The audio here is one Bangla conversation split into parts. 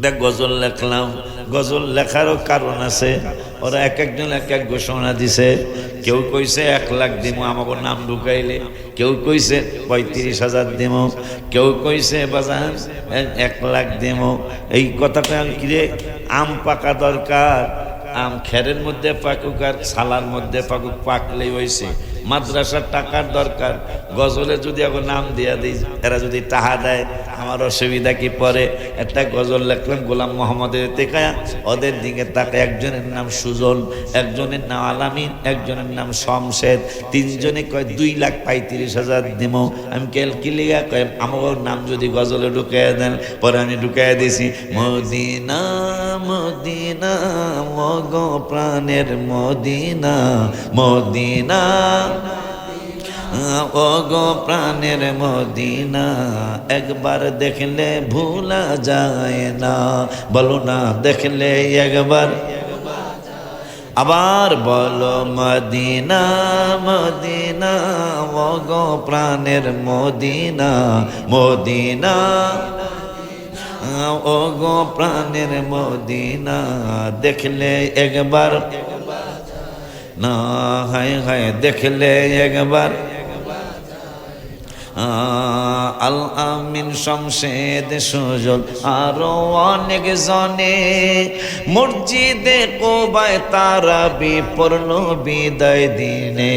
দেখ, গজল লেখলাম। গজল লেখারও কারণ আছে। ওরা এক একজন এক এক ঘোষণা দিছে। কেউ কইছে, এক লাখ দিব আমাকে নাম ঢুকাইলে। কেউ কইছে, পঁয়ত্রিশ হাজার দিব কেউ কইছে বাজার এক লাখ দিব এই কথাটা কিরে আম পাকা দরকার। আম খেরের মধ্যে পাকুক আর ছালার মধ্যে পাকুক, পাকলেই হয়েছে মাদ্রাসার টাকার দরকার। গজলে যদি এখন নাম দিয়া দিই, এরা যদি টাহা দেয়, আমার অসুবিধা কি পরে? একটা গজল লেখলাম, গোলাম মোহাম্মদের তেকায়া। ওদের দিকে তাকে একজনের নাম সুজন, একজনের নাম আলামিন, একজনের নাম শমশেদ। তিনজনে কয়, দুই লাখ পঁয়ত্রিশ হাজার দিব আমি কেল কিলিগা কয় আমার নাম যদি গজলে ঢুকাই দেন, পরে আমি ঢুকাই দিয়েছি মদিনা মদিনা, মগ প্রাণের মদিনা মদিনা। ও গো প্রাণের মদিনা, একবার দেখলে ভুলা যায় না। বলো না, দেখলে একবার। আবার বলো, মদিনা মদিনা ও গো প্রাণের মদিনা মদিনা ও গো প্রাণের মদিনা, দেখলে একবার। না হায় হায় দেখলে একবার আল আমিন শমশেদ সুজল, আরও অনেক জনে। মসজিদে কোবায় তারা বিপর্ণ বিদায় দিনে।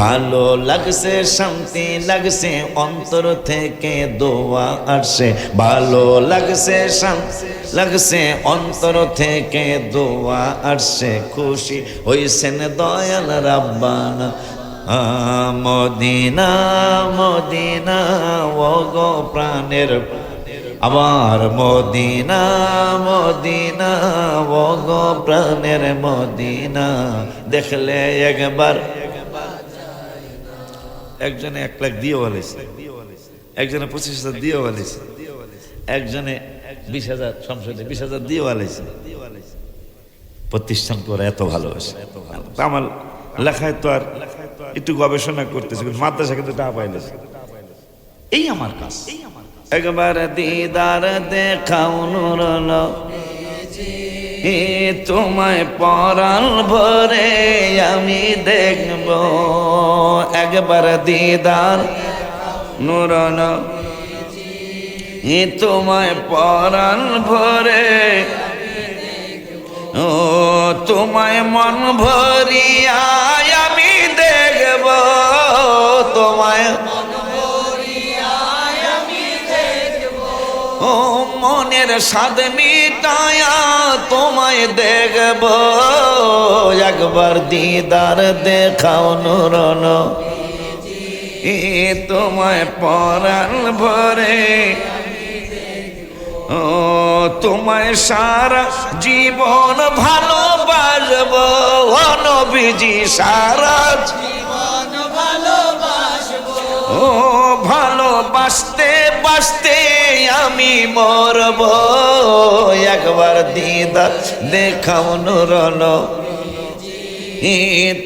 ভালো লাগছে, শান্তি লাগছে, অন্তর থেকে দোয়া আসে। ভালো লাগছে, শান্তি লাগছে, অন্তর থেকে দোয়া আসছে খুশি হইছেন দয়াল রাব্বানা। মদিনা মদিনা গো প্রাণের আবার মদিনা মদিনা ও গো প্রাণের মদিনা। দেখলে একবার একজনে এক লাখ দিয়ে বলেছে একজনে পঁচিশ হাজার দিয়ে বলেছে একজনে বিশ হাজার, সংসদে বিশ হাজার দিয়ে বলেছে প্রতিষ্ঠান করে এত ভালোবাসে। আমার লেখায় তো আর একটু গবেষণা করতেছে মাদ্রাসা কিন্তু টাকা পাইলেছে এই আমার কাজ। একবার দিদার দেখাও নুরল তোমায় পরাল ভরে আমি দেখব। একবার দিদার নুরল তোমায় পরাল ভরে ও তোমায় মন ভরিয়া ও মনের স্বাদ মিটায়া তোমায় দেখব। একবার দিদার দেখাও নুরন। এ তোমায় পরাণ ভরে ও তোমায় সারা জীবন ভালোবাসব। অনবিজি সারা জীবন ও ভালোবাসতে বাসতে আমি মরব। একবার দিদা দেখাও ই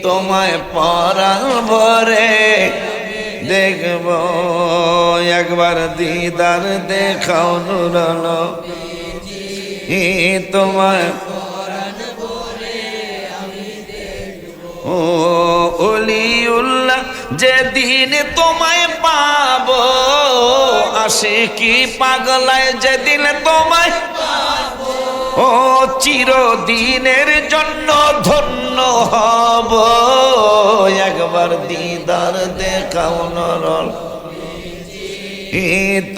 তোমায় পরাণ ভরে দেখব। একবার দিদার দেখাও ই তোমায় ও অলিউল্লাহ, যেদিন তোমায় পাবো, আসে কি পাগলায় যেদিন তোমায় ও চিরদিনের জন্য ধন্য হব, একবার দিদার দেখাও নরল।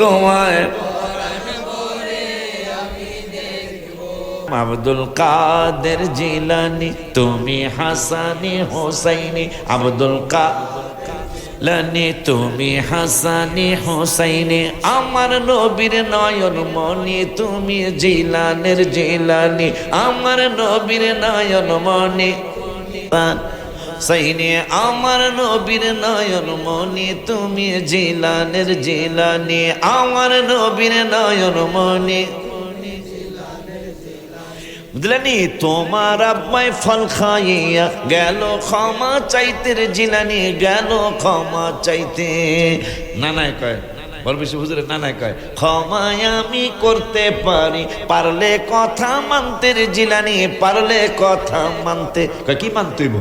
তোমায় আব্দুল কাদের জিলানি, তুমি হাসানি হোসাইনি। আব্দুল কা লানি তুমি হাসানি হোসাইনি। আমার নবীর নয়ন মনি তুমি জিলানের জিলানি। আমার নবীর নয়ন মনি সাইনে আমার নবীর নয়ন মনি তুমি জিলানের জিলানি। আমার নবীর নয়ন মনি বুঝলেনি? তোমার আব্বাই ফল খাইয়া গেল, ক্ষমা চাইতে রে জিলানি, গেল, ক্ষমা চাইতে। না না কয়, বড় বেশি নানায় কয় ক্ষমায় আমি করতে পারি, পারলে কথা মানতে রে জিলানি, পারলে কথা মানতে। কয়, কি মানতে হইব?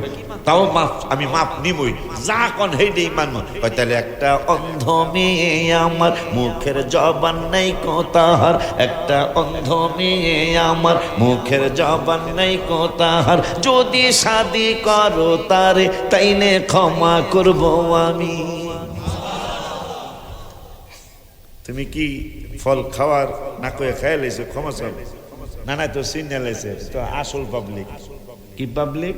তাও মাফ, আমি মাপ নিবই। যা কন হেইডেই মানব কয় তাহলে একটা অন্ধ মেয়ে আমার মুখের জবান নেই কোতাহার একটা অন্ধ মেয়ে আমার মুখের জবান নেই কোতাহার যদি শাদি করো তারে, তাইলে ক্ষমা করব আমি। তুমি কি ফল খাওয়ার না কয়ে খাই লাইছো ক্ষমা চাও। না না, তো সিনে লাইছে তো আসল পাবলিক কি পাবলিক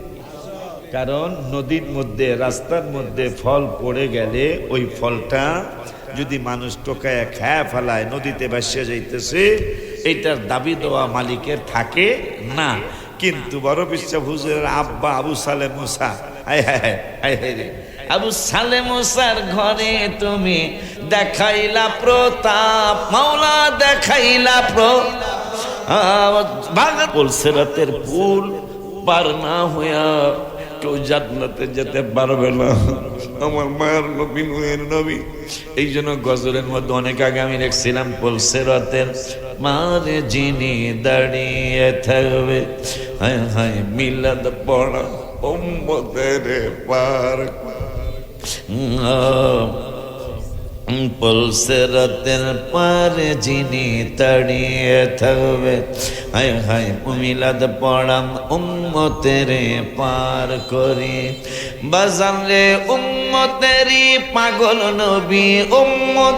কারণ নদীর মধ্যে, রাস্তার মধ্যে ফল পড়ে গেলে ওই ফলটা যদি মানুষ টোকায়, খায় ফেলায়, নদীতে ভাসিয়ে যাইতেছে, এইটার দাবি দেওয়া মালিকের থাকে না। কিন্তু বড় হুজুরের আব্বা আবু সালে হায় রে। আবু সালে মুসার ঘরে তুমি দেখাইলা প্রতাপ, মাওলা দেখাইলা প্র বলছে রাতের ফুল পার না হইয়া কেউ জান্নাতে যেতে পারবে না। আমার মায়ের নবী নুয়ের নবী। এই জন্য গজলের মধ্যে অনেক আগে আমি দেখছিলাম পলসে রাতের মারে যিনি দাঁড়িয়ে থাকবে, হায় হায় মিলাদ পড়া ওম্মতের পার। পলসেরাতের পারে যিনি তাড়িয়ে থাকবে। হায় হায় মিলাদ পড়াম উম্মতের পার করি। বাজান রে উম্মতেরই পাগল নবী উম্মত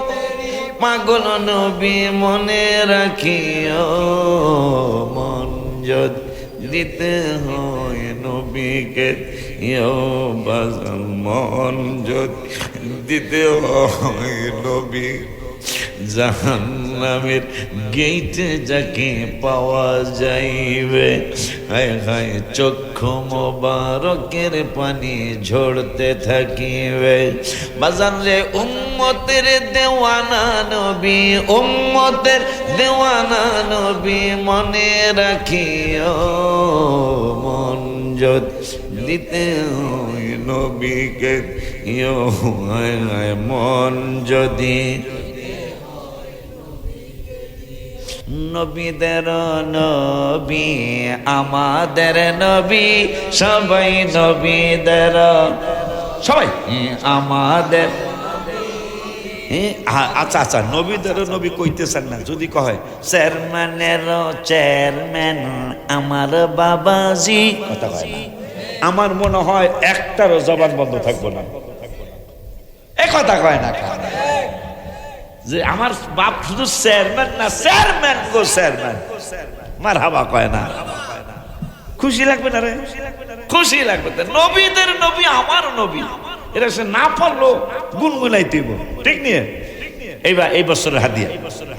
পাগল নবী মনে রাখিও মন দিতে হয় নবীকে। ইয়ো বাজান মন যদি দিতে হয় নবী। জাহান্নামের গেইটে যাকে পাওয়া যাইবে। হায় হায়, চক্ষু মোবারকের পানি ঝরতে থাকিবে। বাজান রে উম্মতের দেওয়ানা নবী, উম্মতের দেওয়ানা নবী মনে রাখিও মন যদি দিতে হয় নবীকে মন যদি নবীদের নবী, আমাদের নবী, সবাই নবীদের সবাই আমাদের আচ্ছা আচ্ছা নবীদের নবী কইতেছেন না, যদি কয় চেয়ারম্যানের চেয়ারম্যান আমার বাবাজি। কথা কয় না। আমার মনে হয় একটারও জবান বন্ধ থাকব না। কথা কয় না? যে আমার বাপ শুধু চেয়ারম্যান না, চেয়ারম্যান গো চেয়ারম্যান। মার হাবা কয় না। খুশি লাগবে না রে? খুশি লাগবে নবীদের নবী, আমার নবী। এটা সে না পারল গুনগুনাই দিব। ঠিক নিয়ে? এইবার এই বছরের হাদিয়া।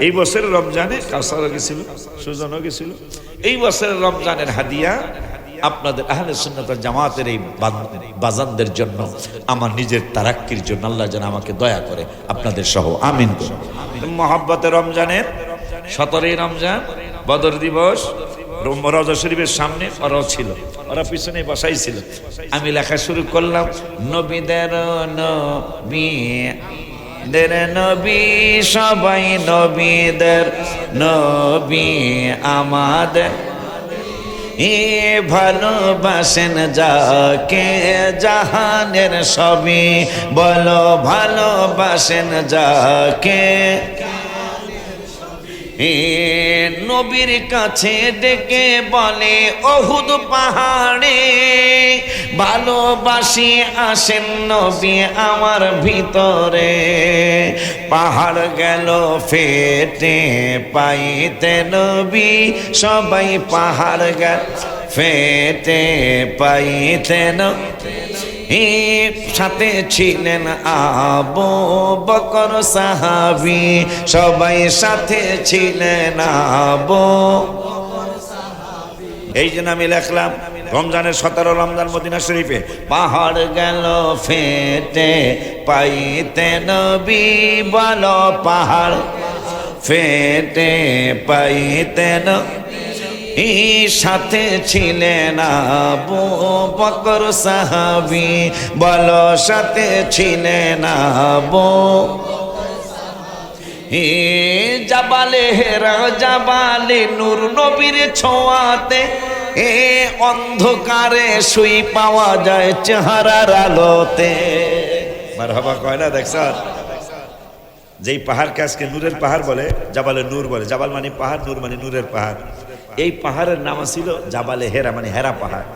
এই বছরের রমজানে কাউসারও গেছিল, সুজনও গেছিল। এই বছরের রমজানের হাদিয়া আপনাদের আহলে সুন্নাত ওয়াল জামাতের এই বাজানদের জন্য, আমার নিজের তারাক্কির জন্য আল্লাহ যেন আমাকে দয়া করে, আপনাদের সহ, আমিন মহাব্বতের রমজানের সতেরোই রমজান, বদর দিবস রজা শরীফের সামনে ওরাও ছিল, ওরা পিছনে বসাই ছিল। আমি লেখা শুরু করলাম, নবীদের নবী দের নবী, সবাই নবীদের নবী আমাদের এ ভালোবাসেন যাকে জাহানের সবই। বলো ভালোবাসেন যাকে। নবীর কাছে ডেকে বলে, অহুদ পাহাড়ে ভালোবাসি আসেন নবী আমার ভিতরে। পাহাড় গেল ফেটে পাইতে নবী, সবাই পাহাড় গেল ফেটে পাইতে নবী। সাথে ছিলেন আবু বকর সাহাবি। সবাই সাথে ছিলেন আবু এই জন্য আমি লেখলাম, রমজানের সতেরো রমজান মদিনা শরীফে পাহাড় গেল, ফেটে পাইতে নবী বলো পাহাড় ফেটে পাইতে নবী সাথে ছিলেন আবু বকর সাহাবি। বলো, সাথে ছিলেন আবু জাবালে হেরা জাবালে নূর নবীর ছোঁয়াতে এ অন্ধকারে শুই পাওয়া যায় চেহারার আলোতে। মারহাবা কয় না দেখছ যেই পাহাড়কে আজকে নূরের পাহাড় বলে, জাবালে নূর বলে, জাবাল মানে পাহাড়, নূর মানে নূরের পাহাড়। এই পাহাড়ের নাম ছিল জাবালে হেরা মানে হেরা পাহাড়।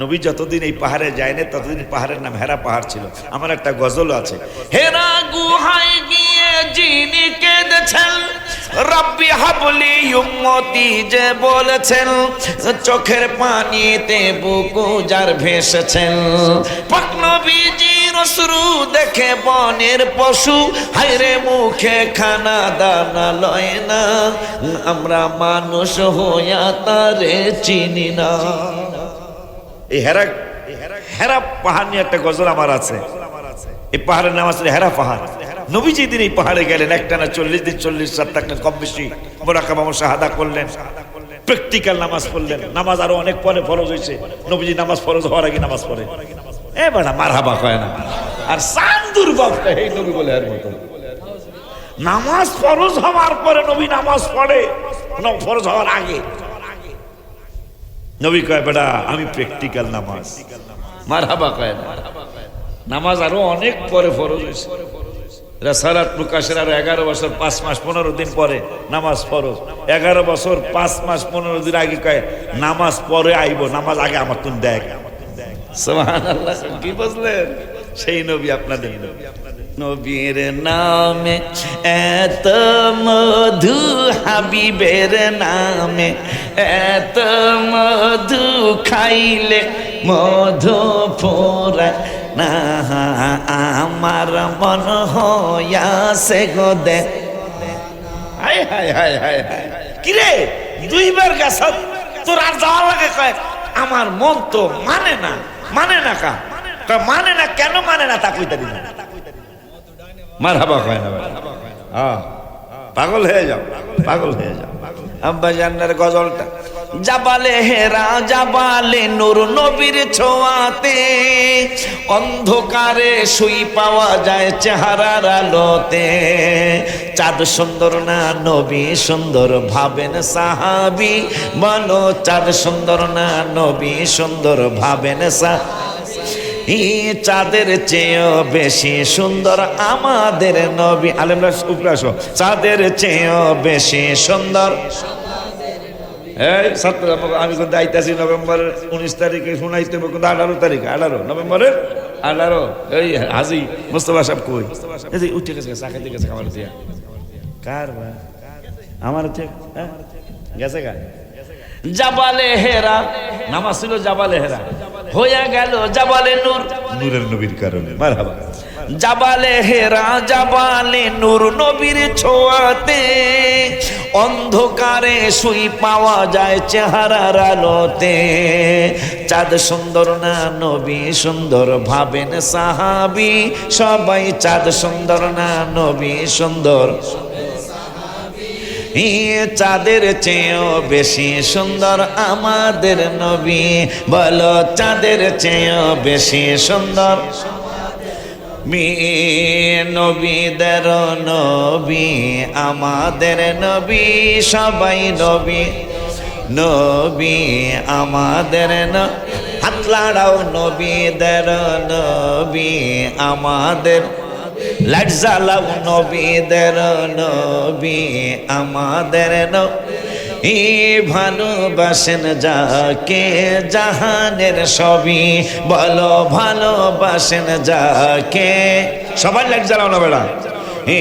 নবী যতদিন এই পাহাড়ে যায়নি, ততদিন পাহাড়ের নাম হেরা পাহাড় ছিল। আমার একটা গজল আছে। হেরা গুহায় গিয়ে যিনি কেঁদেছেন, রব্বি হাবলি উম্মতি যে বলেছেন, চোখের পানিতে বুকু যার ভেসেছেন। পাকনবীজি রসরু দেখে বনের পশু হাইরে মুখে খানা দানা লয় না। আমরা মানুষ হইয়া তারে চিনি না। এই হেরা হেরা পাহাড় নিয়ে একটা গজল আমার আছে। এই পাহাড়ের নাম আসলে হেরা পাহাড়। নবীজি দিন এই পাহাড়ে গেলেন একটা না চল্লিশ দিন, চল্লিশ রাত থাকলেন কম বেশি। মোরাকাবা শাহাদা করলেন, প্র্যাকটিক্যাল নামাজ পড়লেন। নামাজ আরও অনেক পরে ফরজ হয়েছে নবীজি নামাজ ফরজ হওয়ার আগে নামাজ পড়ে। এ বেটা মার হাবা কয় না। আর সান্দুর বাপটা এই নবী বলে এর মতো নামাজ ফরজ হওয়ার পরে নবী নামাজ পড়ে ফরজ হওয়ার আগে। নবী কয়, বেটা, আমি প্র্যাকটিক্যাল নামাজ। মার হাবা কয় না। নামাজ আরও অনেক পরে ফরজ হয়েছে। রেসারাত প্রকাশের আরও এগারো বছর, পাঁচ মাস, পনেরো দিন পরে নামাজ ফরজ। এগারো বছর, পাঁচ মাস, পনেরো দিন আগে কয়, নামাজ পরে আইব, নামাজ আগে আমার তুমি দেখ। কি বুঝলেন? সেই নবী আপনাদের নবী। নবীর নামে এত মধু হাবিবের নামে এত মধু খাইলে মধু ফোরায় না, আমার মন হইয়াছে গো দে। হাই হাই হাই হাই হাই। কিরে, দুইবার গেছ? তোর আর যাওয়া লাগে কয়? আমার মন তো মানে না। মানে না কা? মানে না, কেন মানে না তা কইতা দিন মার হাবা কয় না হ্যাঁ পাগল হয়ে যাও, পাগল হয়ে যাও। আব্বা জান্নার গজলটা। জাবালে হেরা, জাবালে নূর নবীর ছোঁয়াতে। অন্ধকারে শুই পাওয়া যায় চেহারার আলোতে। চাঁদ সুন্দর না, নবী সুন্দর, ভাবেন সাহাবি। বলো, চাঁদ সুন্দর না, নবী সুন্দর, ভাবেন সাহাবি। চাঁদের চেয়েও বেশি সুন্দর আমাদের নবী। আলেমরা উপরে আসো। চাঁদের চেয়েও বেশি সুন্দর। এই ছাত্র আমি কিন্তু আইতাছি নভেম্বরের উনিশ তারিখে শুনাইতে হবে কিন্তু আঠারো তারিখ আঠারো নভেম্বরের আঠারো। এই হাজি মোস্তফা সাহেব কই? এই উঠে গেছে চা খাইতে গেছে আমার দিয়া। কার আমার হ্যাঁ? গেছে গা। জাবালে হেরা নামাজ ছিল জাবালে হেরা। হইয়া গেল জাবালে নূর। নূরের নবীর কারণে। মারহাবা। জাবালে হেরা জাবালে নূর নবীর ছোঁয়াতে অন্ধকারে শুই পাওয়া যায় চেহারার আলোতে। চাঁদ সুন্দর না নবী সুন্দর, ভাবেন সাহাবি সবাই চাঁদ সুন্দর না নবী সুন্দর। চাঁদের চেয়েও বেশি সুন্দর আমাদের নবী, বলো চাঁদের চেয়েও বেশি সুন্দর। নবীদের নবী আমাদের নবী সবাই নবী। নবী, আমাদের ন, হাত লাড়াও নবীদের নবী, আমাদের লাইট জ্বালাও নবীদের নবী, আমাদের নবী ভালোবাসেন যাকে জাহানের সবই বলো ভালোবাসেন যাকে। সবাই লাইট জ্বালাও না বেড়া। এ,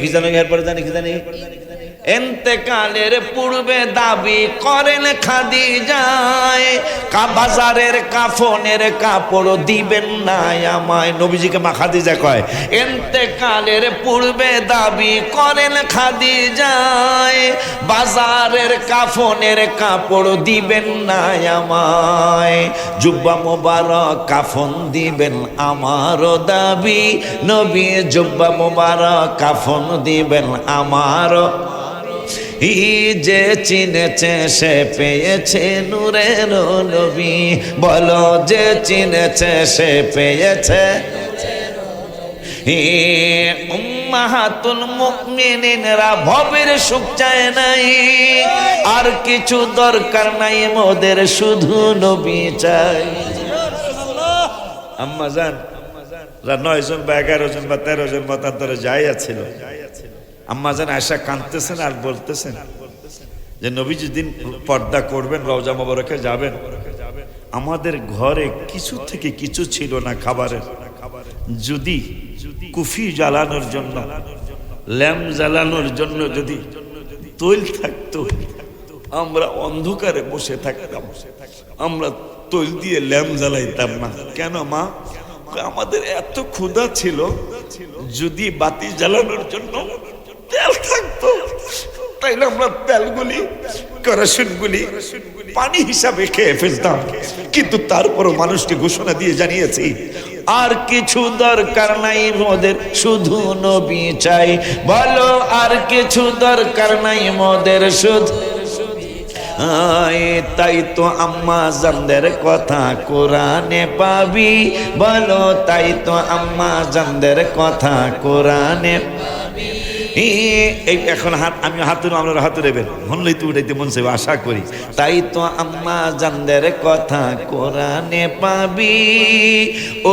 কি জানো এরপরে জানি, কি জানি? এন্তেকালের পূর্বে দাবি করেন খাদি যায় বাজারের কাফনের কাপড় দিবেন না আমায়। নবীজিকে মা খাদি খাদিজা কয়, এন্তেকালের পূর্বে দাবি করেন খাদি যায় বাজারের কাফনের কাপড় দিবেন না আমায়। জুব্বা মোবারক কাফন দিবেন আমারও দাবি, নবী জুব্বা মোবারক কাফন দিবেন আমারও যে চিনেছে সে পেয়েছে নূরের নবী। বলো যে চিনেছে সে পেয়েছে। উম্মাহাতুল মুমিনিনরা ভবের সুখ চায় নাই। আর কিছু দরকার নাই মোদের, শুধু নবী চাই আম্মা জান নয় জন বা এগারো জন বা তেরো জন বা তার ধরে যাই আছিল আম্মা যেন আয়সা কাঁদতেছেন আর বলতেছেন যে নবীজি দিন পর্দা করবেন, রওজা মোবারকে যাবেন। আমাদের ঘরে কিছু থেকে কিছু ছিল না খাবারের। যদি কুফি জ্বালানোর জন্য ল্যাম্প জ্বালানোর জন্য যদি তৈল থাকতো, আমরা অন্ধকারে বসে থাকতাম। আমরা তৈল দিয়ে ল্যাম্প জ্বালাইতাম না। কেন মা? আমাদের এত ক্ষুধা ছিল, যদি বাতি জ্বালানোর জন্য তেল থাকতো তাইলে আমরা তেলগুলি, কেরোসিনগুলি, পানি হিসাবে খেয়ে ফেলতাম। কিন্তু তারপরও মানুষকে ঘোষণা দিয়ে জানিয়েছি, আর কিছু দরকার নাই মোদের, শুধু নবী চাই। বলো, আর কিছু দরকার নাই মোদের, শুধু তাই তো আম্মা জানদের কথা কোরআনে পাবি। বলো, তাই তো আম্মা জানদের কথা কোরআনে এই- এই এখন হাত আমি হাতুর আমরা হাতে দেবেন হনলেই তো উঠাইতে মন চাইবে, আশা করি। তাই তো আম্মা জানদের কথা কোরআনে পাবি।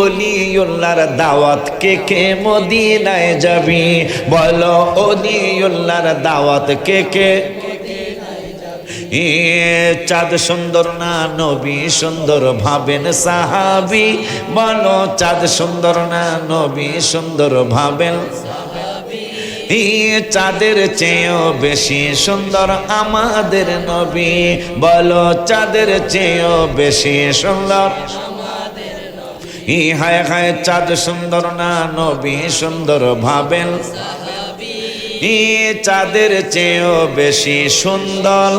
অলিউল্লার দাওয়াত কে কে মদিনায় যাবি? বলো অলিউল্লার দাওয়াত কে কে? চাঁদ সুন্দর না নবী সুন্দর ভাবেন সাহাবি? বলো চাঁদ সুন্দর না নবী সুন্দর ভাবেন এ চাঁদের চেয়েও বেশি সুন্দর আমাদের নবী। বলো, চাঁদের চেয়েও বেশি সুন্দর ই হায় হায়, চাঁদ সুন্দর না নবী সুন্দর ভাবেন? চাঁদের চেয়েও বেশি সুন্দর